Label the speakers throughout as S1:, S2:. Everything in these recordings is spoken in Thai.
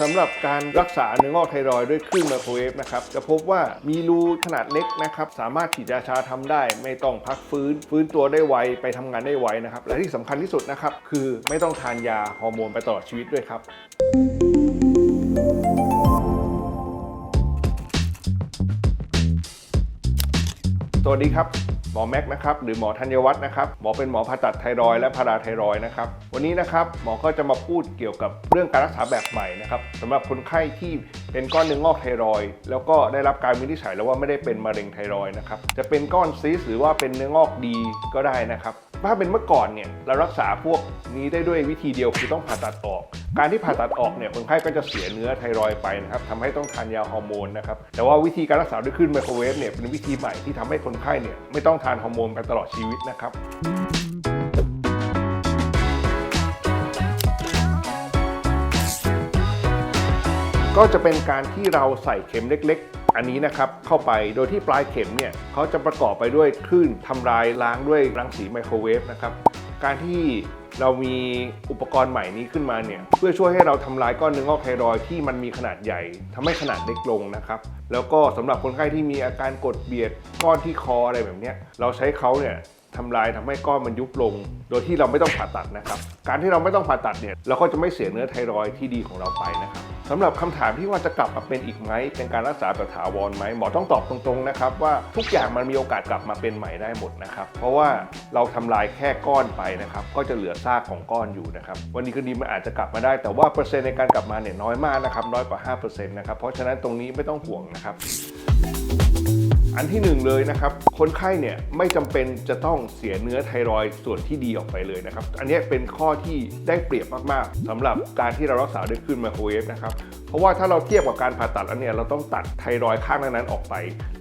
S1: สำหรับการรักษาเนื้องอกไทรอยด์ด้วยคลื่นไมโครเวฟนะครับจะพบว่ามีรูขนาดเล็กนะครับสามารถฉีดยาชาทำได้ ไม่ต้องพักฟื้น ฟื้นตัวได้ไวไปทำงานได้ไวนะครับและที่สำคัญที่สุดนะครับคือไม่ต้องทานยาฮอร์โมนไปตลอดชีวิตด้วยครับสวัสดีครับ หมอแม็กนะครับหรือหมอธัญวัฒน์นะครับหมอเป็นหมอผ่าตัดไทรอยและพาราไทรอยนะครับวันนี้นะครับหมอก็จะมาพูดเกี่ยวกับเรื่องการรักษาแบบใหม่นะครับสำหรับคนไข้ที่เป็นก้อนเนื้องอกไทรอยแล้วก็ได้รับการวินิจฉัยแล้วว่าไม่ได้เป็นมะเร็งไทรอยนะครับจะเป็นก้อนซีสหรือว่าเป็นเนื้องอกดีก็ได้นะครับ ถ้าเป็นเมื่อก่อนเนี่ยเรารักษาพวกนี้ได้ด้วยวิธีเดียวคือต้องผ่าตัดออก การที่ผ่าตัดออกเนี่ยคนไข้ก็จะเสียเนื้อไทรอยไปนะครับทำให้ต้องทานยาฮอร์โมนนะครับแต่ว่าวิธีการรักษาด้วยคลื่นไมโครเวฟเนี่ยเป็นวิธีใหม่ที่ทำให้คนไข้เนี่ยไม่ต้องทานฮอร์โมนไปตลอดชีวิตนะครับก็จะเป็นการที่เราใส่เข็มเล็ก อันนี้นะครับเข้าไปโดยที่ปลายเข็มเนี่ยเขาจะประกอบไปด้วยคลื่นทำลายล้างด้วยรังสีไมโครเวฟนะครับการที่เรามีอุปกรณ์ใหม่นี้ขึ้นมาเนี่ยเพื่อช่วยให้เราทำลายก้อนเนื้องอกไทรอยที่มันมีขนาดใหญ่ทำให้ขนาดเล็กลงนะครับแล้วก็สำหรับคนไข้ที่มีอาการกดเบียดก้อนที่คออะไรแบบนี้เราใช้เขาเนี่ย ทำลายทำให้ก้อนมันยุบลง โดยที่เราไม่ต้องผ่าตัดนะครับ การที่เราไม่ต้องผ่าตัดเนี่ยเราก็จะไม่เสียเนื้อไทรอยที่ดีของเราไปนะครับสำหรับคำถามที่ว่าจะกลับมาเป็นอีกไหมเป็นการรักษาแบบถาวรไหมหมอต้องตอบตรงๆนะครับว่าทุกอย่างมันมีโอกาสกลับมาเป็นใหม่ได้หมดนะครับเพราะว่าเราทำลายแค่ก้อนไปนะครับก็จะเหลือซากของก้อนอยู่นะครับวันนี้คืนดีมันอาจจะกลับมาได้ แต่ว่าเปอร์เซ็นต์ในการกลับมาเนี่ยน้อยมากนะครับน้อยกว่า 5%นะครับเพราะฉะนั้นตรงนี้ไม่ต้องห่วงนะครับ อันที่หนึ่งเลยนะครับ คนไข้เนี่ยไม่จำเป็นจะต้องเสียเนื้อไทรอยด์ส่วนที่ดีออกไปเลยนะครับ อันนี้เป็นข้อที่ได้เปรียบมากๆสำหรับการที่เรารักษาด้วยคลื่นไมโครเวฟนะครับ เพราะว่าถ้าเราเทียบกับการผ่าตัดแล้วเนี่ยเราต้องตัดไทรอยด์ข้างนั้นๆออกไป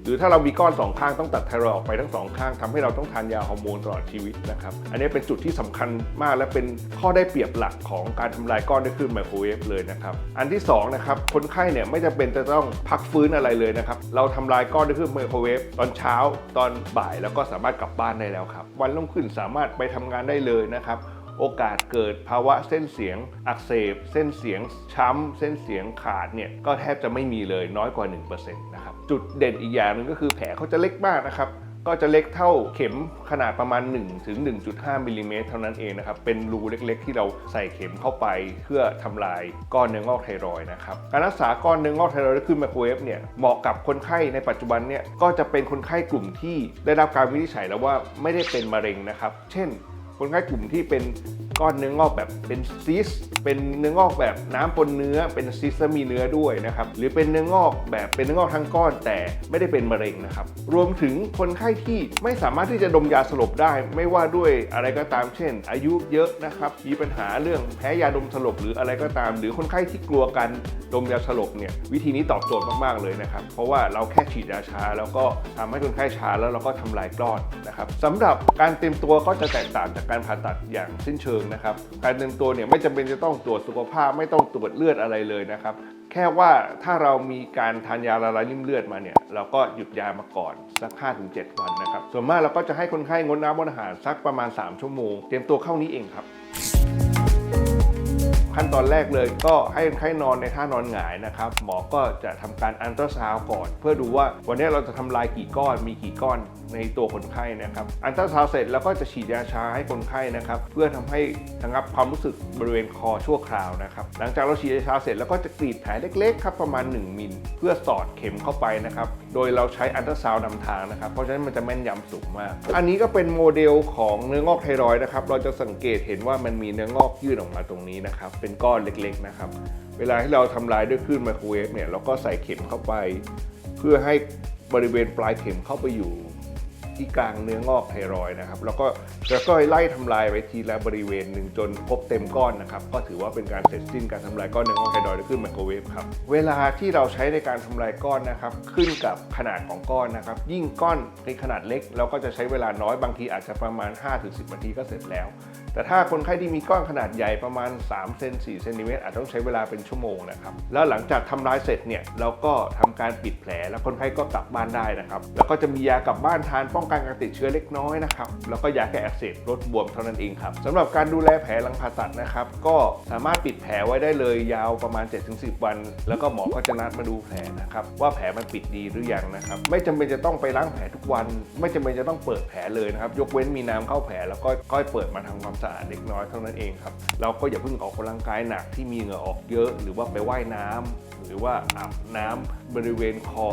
S1: หรือถ้าเรามีก้อนสองข้างต้องตัดไทรอยออกไปทั้งสองข้างทำให้เราต้องทานยาฮอร์โมนตลอดชีวิตนะครับอันนี้เป็นจุดที่สำคัญมากและเป็นข้อได้เปรียบหลักของการทำลายก้อนด้วยคลื่นไมโครเวฟเลยนะครับอันที่สองนะครับคนไข้เนี่ยไม่จำเป็นจะต้องพักฟื้นอะไรเลยนะครับเราทำลายก้อนด้วยคลื่นไมโครเวฟตอนเช้าตอนบ่ายแล้วก็สามารถกลับบ้านได้แล้วครับวันรุ่งขึ้นสามารถไปทำงานได้เลยนะครับ โอกาสเกิดภาวะเส้นเสียงอักเสบ เส้นเสียงช้ำ เส้นเสียงขาดเนี่ยก็แทบจะไม่มีเลยน้อยกว่า 1%นะครับจุดเด่นอีกอย่างหนึ่งก็คือแผลเขาจะเล็กมากนะครับก็จะเล็กเท่าเข็มขนาดประมาณ 1 ถึง 1.5มิลลิเมตรเท่านั้นเองนะครับ เป็นรูเล็กๆ ที่เราใส่เข็มเข้าไปเพื่อทำลายก้อนเนื้องอกไทรอยนะครับ การรักษาก้อนเนื้องอกไทรอยด์ด้วยคลื่นไมโครเวฟเนี่ยเหมาะกับคนไข้ในปัจจุบันเนี่ยก็จะเป็นคนไข้กลุ่มที่ได้รับการวินิจฉัยแล้วว่าไม่ได้เป็นมะเร็งนะครับ เช่น คนไข้กลุ่มที่เป็นก้อนเนื้องอกแบบเป็นซิส เป็นเนื้องอกแบบน้ำปนเนื้อ เป็นซิสและมีเนื้อด้วยนะครับ หรือเป็นเนื้องอกแบบเป็นเนื้องอกทั้งก้อนแต่ไม่ได้เป็นมะเร็งนะครับ รวมถึงคนไข้ที่ไม่สามารถที่จะดมยาสลบได้ ไม่ว่าด้วยอะไรก็ตามเช่น อายุเยอะนะครับ มีปัญหาเรื่องแพ้ยาดมสลบหรืออะไรก็ตาม หรือคนไข้ที่กลัวการดมยาสลบเนี่ยวิธีนี้ตอบโจทย์มากๆเลยนะครับ เพราะว่าเราแค่ฉีดยาชา แล้วก็ทำให้คนไข้ชาแล้วเราก็ทำลายก้อนนะครับสำหรับการเตรียมตัวก็จะแตกต่างจากการผ่าตัดอย่างสิ้นเชิงนะครับ การเตรียมตัวเนี่ยไม่จำเป็นจะต้องตรวจสุขภาพไม่ต้องตรวจเลือดอะไรเลยนะครับ แค่ว่าถ้าเรามีการทานยาละลายริ่มเลือดมาเนี่ยเราก็หยุดยามาก่อนสัก 5-7 วันนะครับ ส่วนมากเราก็จะให้คนไข้งดน้ำงดอาหารสักประมาณ 3 ชั่วโมง เตรียมตัวเข้านี้เองครับขั้นตอนแรกเลยก็ให้คนไข้นอนในท่านอนหงายนะครับ หมอก็จะทำการอันตราซาวด์ก่อน เพื่อดูว่าวันนี้เราจะทำลายกี่ก้อนมีกี่ก้อน ในตัวคนไข้นะครับ อันตราซาวเสร็จแล้วก็จะฉีดยาชาให้คนไข้นะครับ เพื่อทำให้ระงับความรู้สึกบริเวณคอชั่วคราวนะครับ หลังจากเราฉีดยาชาเสร็จแล้วก็จะกรีดแผลเล็กๆครับประมาณ 1 มิล เพื่อสอดเข็มเข้าไปนะครับ โดยเราใช้อันตราซาวนำทางนะครับ เพราะฉะนั้นมันจะแม่นยำสูงมาก อันนี้ก็เป็นโมเดลของเนื้องอกไทรอยด์นะครับ เราจะสังเกตเห็นว่ามันมีเนื้องอกยื่นออกมาตรงนี้นะครับ เป็นก้อนเล็กๆนะครับ เวลาที่เราทำลายด้วยคลื่นไมโครเวฟเนี่ย เราก็ใส่เข็มเข้าไป เพื่อให้บริเวณปลายเข็มเข้าไปอยู่ ที่กลางเนื้องอกไทรอยด์นะครับ แล้วก็จะค่อยไล่ทำลายไปทีละบริเวณหนึ่งจนครบเต็มก้อนนะครับ ก็ถือว่าเป็นการเสร็จสิ้นการทำลายก้อนเนื้องอกไทรอยด์ด้วยเครื่องไมโครเวฟครับ เวลาที่เราใช้ในการทำลายก้อนนะครับ ขึ้นกับขนาดของก้อนนะครับ ยิ่งก้อนในขนาดเล็ก เราก็จะใช้เวลาน้อยบางทีอาจจะประมาณ 5-10นาทีก็เสร็จแล้ว แต่ถ้าคนไข้ที่มีก้อนขนาดใหญ่ประมาณ3เซน4เซนติเมตรอาจต้องใช้เวลาเป็นชั่วโมงนะครับ แล้วหลังจากทำร้ายเสร็จเนี่ยเราก็ทำการปิดแผลแล้วคนไข้ก็กลับบ้านได้นะครับ แล้วก็จะมียากลับบ้านทานป้องกันการติดเชื้อเล็กน้อยนะครับ แล้วก็ยาแก้อักเสบลดบวมเท่านั้นเองครับสำหรับการดูแลแผลหลังผ่าตัดนะครับ ก็สามารถปิดแผลไว้ได้เลยยาวประมาณ 7-10 วัน แล้วก็หมอก็จะนัดมาดูแผลนะครับว่าแผลมันปิดดีหรือยังนะครับ ไม่จำเป็นจะต้องไปล้างแผลทุกวัน ไม่จำเป็นจะต้องเปิดแผลเลยนะครับ ยกเว้นมีน้ำเข้าแผลแล้วก็ก้อยเปิดมาทำความสะอาดเล็กน้อยเท่านั้นเองครับเราก็อย่าเพิ่งออกกำลังกายหนักที่มีเหงื่อออกเยอะ หรือว่าไปว่ายน้ำหรือว่าอาบน้ำบริเวณคอ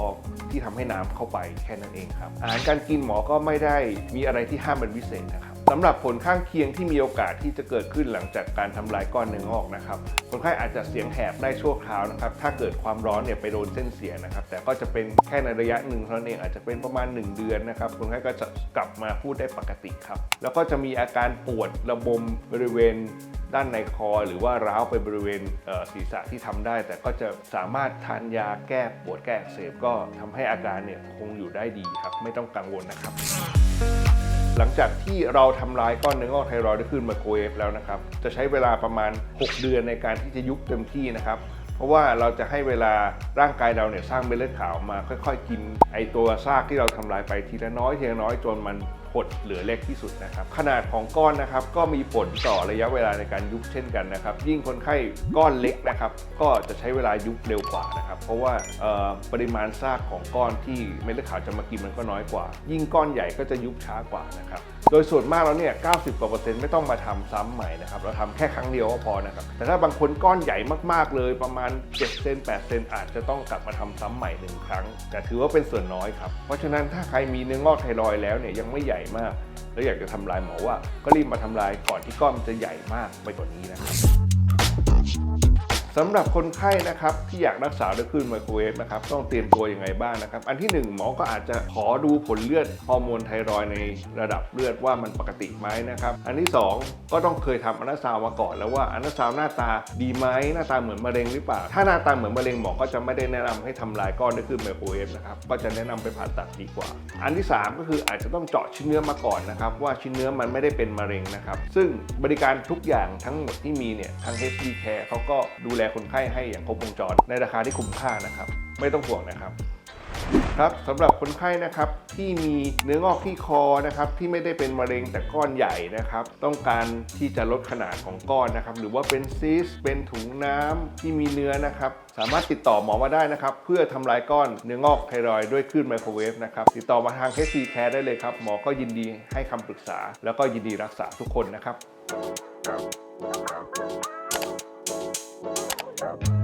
S1: ที่ทำให้น้ำเข้าไปแค่นั้นเองครับอาหารการกินหมอก็ไม่ได้มีอะไรที่ห้ามเป็นพิเศษนะครับ สำหรับผลข้างเคียงที่มีโอกาสที่จะเกิดขึ้นหลังจากการทำลายก้อนเนื้องอกนะครับคนไข้อาจจะเสียงแหบได้ชั่วคราวนะครับถ้าเกิดความร้อนเนี่ยไปโดนเส้นเสียนะครับ แต่ก็จะเป็นแค่ในระยะหนึ่งเท่านั้นเองอาจจะเป็นประมาณ 1 เดือนนะครับคนไข้ก็จะกลับมาพูดได้ปกติครับ แล้วก็จะมีอาการปวดระบมบริเวณด้านในคอ หรือว่าร้าวไปบริเวณเศีรษะที่ทำได้ แต่ก็จะสามารถทานยาแก้ปวดแก้อักเสบก็ทำให้อาการเนี่ยคงอยู่ได้ดีครับ ไม่ต้องกังวลนะครับ หลังจากที่เราทำลายก้อนเนื้องอกไทรอยด์ด้วยคลื่นไมโครเวฟแล้วนะครับ จะใช้เวลาประมาณ 6 เดือนในการที่จะยุบเต็มที่นะครับ เพราะว่าเราจะให้เวลาร่างกายเราเนี่ยสร้างเม็ดเลือดขาวมาค่อย ๆ กินไอตัวซากที่เราทำลายไปทีละน้อยทีละน้อยจนมัน หดเหลือเล็กที่สุดนะครับ ขนาดของก้อนนะครับก็มีผลต่อระยะเวลาในการยุบเช่นกันนะครับ ยิ่งคนไข้ก้อนเล็กนะครับก็จะใช้เวลายุบเร็วกว่านะครับ เพราะว่าปริมาณซากของก้อนที่เม็ดเลือดขาวจะมากินมันก็น้อยกว่า ยิ่งก้อนใหญ่ก็จะยุบช้ากว่านะครับ โดยส่วนมากแล้วเนี่ย 90กว่าเปอร์เซ็นต์ไม่ต้องมาทำซ้ำใหม่นะครับ เราทำแค่ครั้งเดียวก็พอนะครับ แต่ถ้าบางคนก้อนใหญ่มากๆเลยประมาณ7เซน8เซนอาจจะต้องกลับมาทำซ้ำใหม่หนึ่งครั้ง แต่ถือว่าเป็นส่วนน้อยครับ เพราะฉะนั้นถ้าใครมีเนื้องอกไทรอยแล้วเนี่ยยังไม่ใหญ่มาก แล้วอยากจะทำลายหมอว่า ก็รีบมาทำลายก่อนที่ก้อนมันจะใหญ่มากไปกว่านี้นะครับ สำหรับคนไข้นะครับที่อยากรักษาด้วยคลื่นไมโครเวฟนะครับต้องเตรียมตัวยังไงบ้างนะครับ อันที่ 1 หมอก็อาจจะขอดูผลเลือดฮอร์โมนไทรอยในระดับเลือดว่ามันปกติไหมนะครับ อันที่ 2 ก็ต้องเคยทำอันตราซาวน์มาก่อน แล้วว่าอันตราซาวน์หน้าตาดีไหมหน้าตาเหมือนมะเร็งหรือเปล่า ถ้าหน้าตาเหมือนมะเร็งหมอก็จะไม่ได้แนะนำให้ทำลายก้อนด้วยคลื่นไมโครเวฟนะครับก็จะแนะนำไปผ่าตัดดีกว่า อันที่ 3 ก็คืออาจจะต้องเจาะชิ้นเนื้อมาก่อนนะครับว่าชิ้นเนื้อมันไม่ได้เป็นมะเร็งนะครับซึ่งบริการทุกอย่างทั้งหมดที่มีเนี่ยทาง HD Care เขาก็ดูแลแลคนไข้ให้อย่างครบวงจร ในราคาที่คุ้มค่านะครับ ไม่ต้องห่วงนะครับครับสำหรับคนไข้นะครับที่มีเนื้องอกที่คอนะครับที่ไม่ได้เป็นมะเร็งแต่ก้อนใหญ่นะครับ ต้องการที่จะลดขนาดของก้อนนะครับ หรือว่าเป็นซิสเป็นถุงน้ำที่มีเนื้อนะครับ สามารถติดต่อหมอมาได้นะครับ เพื่อทำลายก้อนเนื้องอกไทรอยด้วยคลื่นไมโครเวฟนะครับ ติดต่อมาทาง HC Care ได้เลยครับ หมอก็ยินดีให้คำปรึกษา แล้วก็ยินดีรักษาทุกคนนะครับ Ciao.